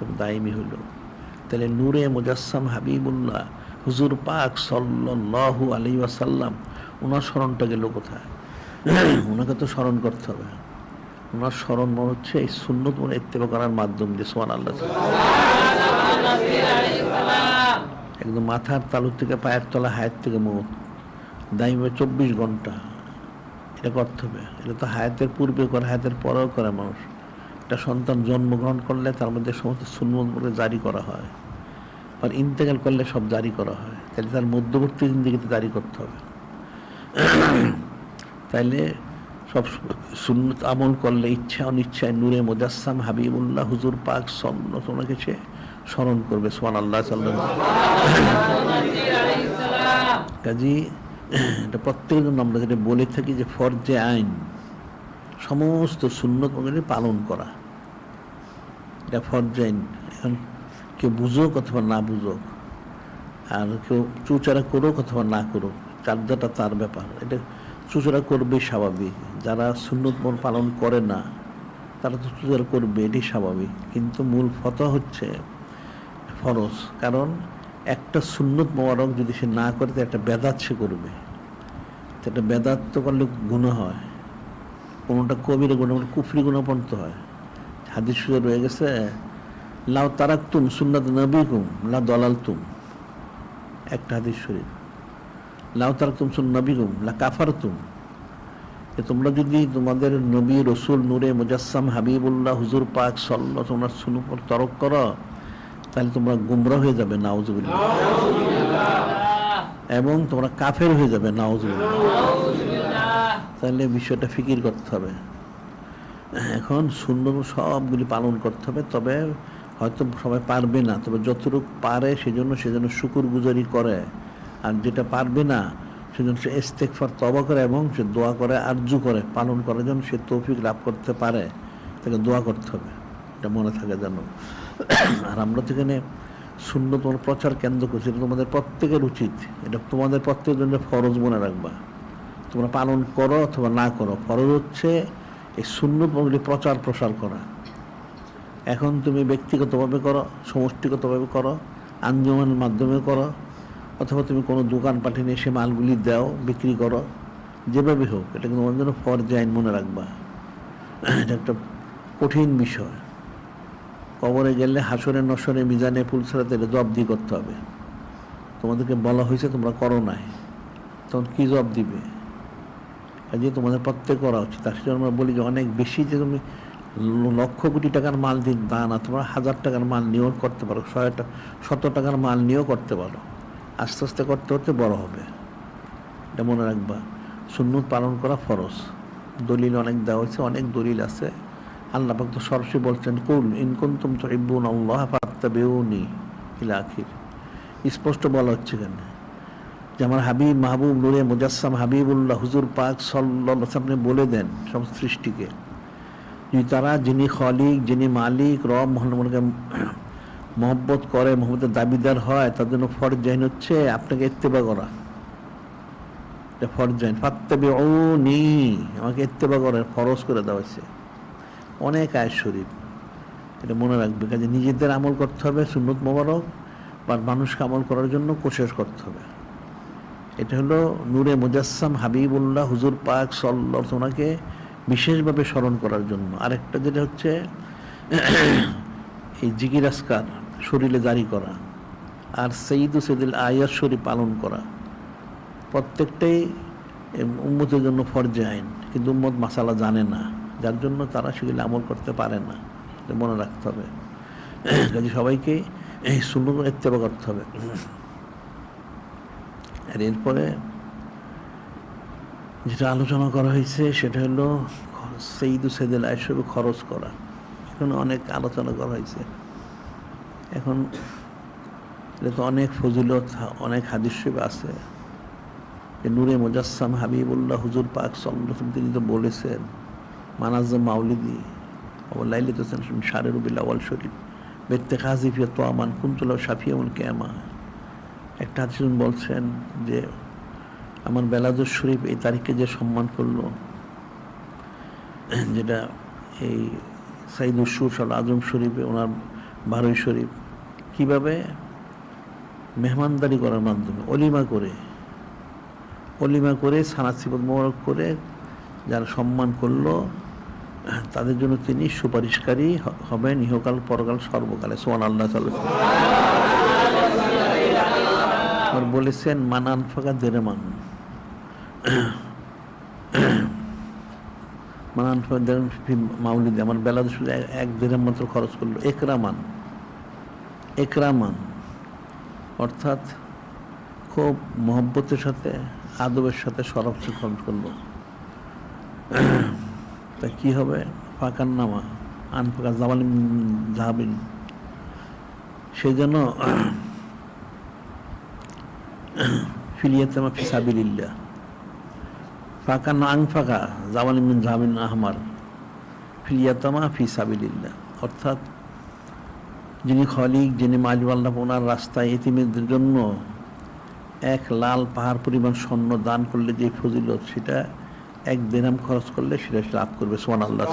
সব দায়মি হলো তাহলে নূরে মুজাসসাম হাবিবুল্লাহ হুজুর পাক সাল্লাল্লাহু আলাইহি ওয়াসাল্লাম ওনার স্মরণটা গেল কোথায়? ওনাকে তো স্মরণ করতে হবে। ওনার স্মরণ মনে হচ্ছে এই সুন্নত মনে ইত্তেবা করার মাধ্যম দিয়ে সোমান আল্লাহ একদম মাথার তালু থেকে পায়ের তলা হায়ের থেকে মুখ দাইমে চব্বিশ ঘণ্টা। এটা করতে হবে। এটা তো হায়াতের পূর্বে করে, হায়াতের পরেও করে মানুষ। একটা সন্তান জন্মগ্রহণ করলে তার মধ্যে সমস্ত সুন্নত বলে জারি করা হয়। আর ইন্তেকাল করলে সব জারি করা হয়। তাহলে তার মধ্যবর্তী জিন্দিগিতে জারি করতে হবে। তাইলে সব সুন্নত আমল করলে ইচ্ছা অনিচ্ছায় নূরে মুজাসসাম হাবিবুল্লাহ হুজুর পাক সন্ন্যত ওনাকে সে স্মরণ করবে। সোহান আল্লাহ কাজী, এটা প্রত্যেকের জন্য আমরা যেটা বলে থাকি যে ফরজে আইন, সমস্ত সুন্নত পালন করা। এটা ফরজে আইন এখন কেউ বুঝুক অথবা না বুঝুক, আর কেউ চুচারা করুক অথবা না করুক চার্জাটা তার ব্যাপার। এটা চুচরা করবে স্বাভাবিক। যারা সুন্নত মন পালন করে না, তারা তো চুচরা করবে এটি স্বাভাবিক। কিন্তু মূল ফতোয়া হচ্ছে ফরজ। কারণ একটা সুন্নত মোবারক যদি সে না করে তো একটা বেদাত সে করবে। তো একটা বেদাত তো করলে গুণ হয়। কোনোটা কবির গুণ কুফরি গুণ পর্যন্ত হয়। হাদিস রয়ে গেছে লাউ তারাক তুম সুন্নাত নবীকুম লা দলাল তুম একটা হাদিস শরীফ লাউ তারাক তুম সুন নবীকুম লা কাফার তুম যে তোমরা যদি তোমাদের নবী রসুল নূরে মুজাসসাম হাবিবুল্লাহ হুজুর পাক সল্লা তোমরা সুনুর তরক করো তাহলে তোমরা গুমরা হয়ে যাবে নাউজুবিল্লাহ। এবং তোমরা কাফের হয়ে যাবে নাউজুবিল্লাহ। তাহলে বিষয়টা ফিকির করতে হবে। এখন সুন্দর সবগুলি পালন করতে হবে, তবে হয়তো সবাই পারবে না, তবে যতটুকু পারে সেজন্য সেজন্য শুকুর গুজারি করে, আর যেটা পারবে না সেজন্য সে ইস্তেকফার তবা করে এবং সে দোয়া করে, আর্জু করে, পালন করার জন্য সে তৌফিক লাভ করতে পারে, তাকে দোয়া করতে হবে, এটা মনে থাকে যেন। আর আমরা তো এখানে শূন্য তোমার প্রচার কেন্দ্র করছি, এটা তোমাদের প্রত্যেকের উচিত, এটা তোমাদের প্রত্যেকের জন্য ফরজ মনে রাখবা, তোমরা পালন করো অথবা না করো, ফরজ হচ্ছে এই শূন্য প্রচার প্রসার করা। এখন তুমি ব্যক্তিগতভাবে করো, সমষ্টিগতভাবে করো, আঞ্জমানের মাধ্যমে করো, অথবা তুমি কোনো দোকান পাঠিয়ে নিয়ে সে মালগুলি দাও, বিক্রি করো, যেভাবে হোক, এটা কিন্তু তোমার জন্য ফরজ আইন মনে রাখবা। এটা একটা কঠিন বিষয়। কবরে গেলে হাসরে নসরে মিজানে পুলসরাতে জবাবদি করতে হবে। তোমাদেরকে বলা হয়েছে তোমরা করো নাই। তখন কী জব দিবে? কাজে তোমাদের প্রত্যেক করা উচিত। তার জন্য আমরা বলি যে অনেক বেশি যে তুমি লক্ষ কোটি টাকার মাল দিন, তা না। তোমরা হাজার টাকার মাল নিয়েও করতে পারো ছয় টাকা শত টাকার মাল নিয়েও করতে পারো। আস্তে আস্তে করতে করতে বড় হবে। এটা মনে রাখবা। সুন্নত পালন করা ফরজ। দলিল অনেক দেওয়া হয়েছে, অনেক দলিল আছে। আল্লাহ পাক তো সরাসরি বলছেন, কুল ইনকুন তুম তো ইব্বুন আল্লাহ ফাত্তাবিউনি ইলা আখির। স্পষ্ট বলা হচ্ছে কেন যে আমার হাবিব মাহবুব নুরে মুজাসসাম হাবিবুল্লাহ হুজুর পাক সাল্লাহ আপনি বলে দেন সব সৃষ্টিকে যদি তারা যিনি খলিক, যিনি মালিক, রব মোহাম্মদকে মহব্বত করে মোহাম্মদের দাবিদার হয়, তার জন্য ফরজ জাইন হচ্ছে, আপনাকে ইত্তেবা করা। এটা ফরজ জাইন ফাত্তাবি ও নি আমাকে ইত্তেবা করে ফরজ করে দেওয়া হয়েছে। অনেক আয় শরীফ। এটা মনে রাখবে কাজে নিজেদের আমল করতে হবে, সুন্নত মোবারক, বা মানুষকে আমল করার জন্য কোশেষ করতে হবে। এটা হলো নূরে মুজাসসাম হাবিবুল্লাহ হুজুর পাক সল্লাহ ওনাকে বিশেষভাবে স্মরণ করার জন্য। আরেকটা যেটা হচ্ছে, এই জিকির আসকার শরীরে জারি করা আর সঈদ সেদিল আয়ার শরীর পালন করা। প্রত্যেকটাই উম্মতের জন্য ফরজে আইন, কিন্তু উম্মত মাসালা জানে না, যার জন্য তারা সেগুলি আমল করতে পারে না মনে রাখতে হবে। কাজে সবাইকে এই সুন্দর ইত্তেবা করতে হবে। আর এরপরে যেটা আলোচনা করা হয়েছে, সেটা হলো সেইদু সেদিল হিসেবে খরচ করা। এখন অনেক আলোচনা করা হয়েছে। এখন এটা অনেক ফজিলত, অনেক হাদিস আছে। নূরে মুজাসসাম হাবিবুল্লাহ হুজুর পাক সাল্লাম তিনি তো বলেছেন মানাজ মাউলিদি লাইলি তো সারের উবিল শরীফ বেত্তে খাজিফিয়া তো আমান কুন্তলা শাফিয়ামুল কেমা একটা হাদিস বলছেন যে, আমার বেলাদুর শরীফ এই তারিখে যে সম্মান করল, যেটা এই সাইদুসুর সাল আজম শরীফে ওনার বারোই শরীফ, কীভাবে? মেহমানদারি করার মাধ্যমে, অলিমা করে অলিমা করে, সানাত সিবত মোবারক করে যারা সম্মান করল, তাদের জন্য তিনি সুপারিশকারী হবেন ইহকাল, পরকাল, সর্বকালে। সোয়ান আল্লাহ আর বলেছেন, মানান ফাঁকা দেড়ে মান। মানান ফাঁকা দেড় মাউলিদ, আমার বেলা শুধু এক- দেড়ে মাত্র খরচ করল। একরামান একরামান, অর্থাৎ খুব মহব্বতের সাথে, আদবের সাথে সরব খরচ করল। তা কি হবে? ফাঁকার নামা, আন ফাঁকা জামাল জাহাবিন। সেই জন্য ফিলিয়াতামা ফিসাবিল্লা ফাঁকা না আং ফাঁকা জামাল মিন জাহাবিন আহমার। ফিলিয়াতামা ফিসাবিল্লা অর্থাৎ যিনি খলিক, যিনি মালিবাল্লাহ ওনার রাস্তায় এতিমেদের জন্য এক লাল পাহাড় পরিমাণ স্বর্ণ দান করলে যে ফজিলত, সেটা এক দিনাম খরচ করলে সেটা লাভ করবে। সোমান আল্লাহ।